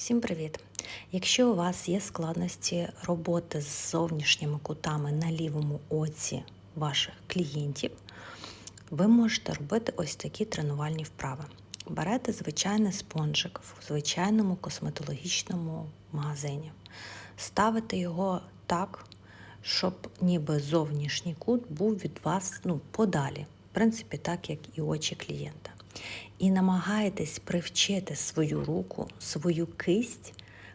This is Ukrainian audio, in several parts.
Всім привіт! Якщо у вас є складності роботи з зовнішніми кутами на лівому оці ваших клієнтів, ви можете робити ось такі тренувальні вправи. Берете звичайний спонжик в звичайному косметологічному магазині, ставите його так, щоб ніби зовнішній кут був від вас ну, подалі, в принципі, так як і очі клієнта. І намагаєтесь привчити свою руку, свою кисть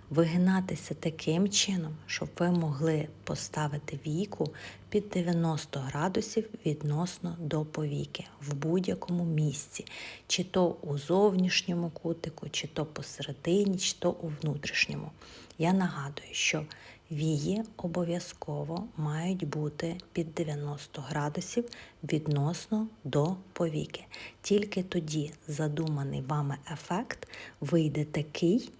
вигинатися таким чином, щоб ви могли поставити віку під 90 градусів відносно до повіки в будь-якому місці, чи то у зовнішньому кутику, чи то посередині, чи то у внутрішньому. Я нагадую, що вії обов'язково мають бути під 90 градусів відносно до повіки. Тільки тоді задуманий вами ефект вийде такий,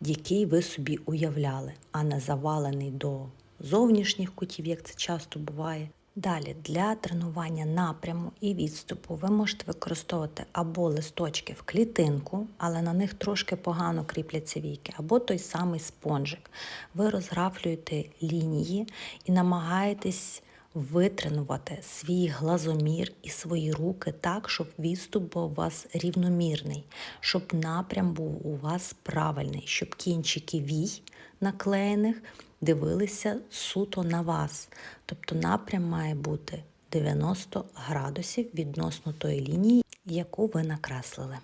який ви собі уявляли, а не завалений до зовнішніх кутів, як це часто буває. Далі для тренування напряму і відступу ви можете використовувати або листочки в клітинку, але на них трошки погано кріпляться війки, або той самий спонжик. Ви розграфлюєте лінії і намагаєтесь витренувати свій глазомір і свої руки так, щоб відступ був у вас рівномірний, щоб напрям був у вас правильний, щоб кінчики вій наклеєних дивилися суто на вас. Тобто напрям має бути 90 градусів відносно тої лінії, яку ви накреслили.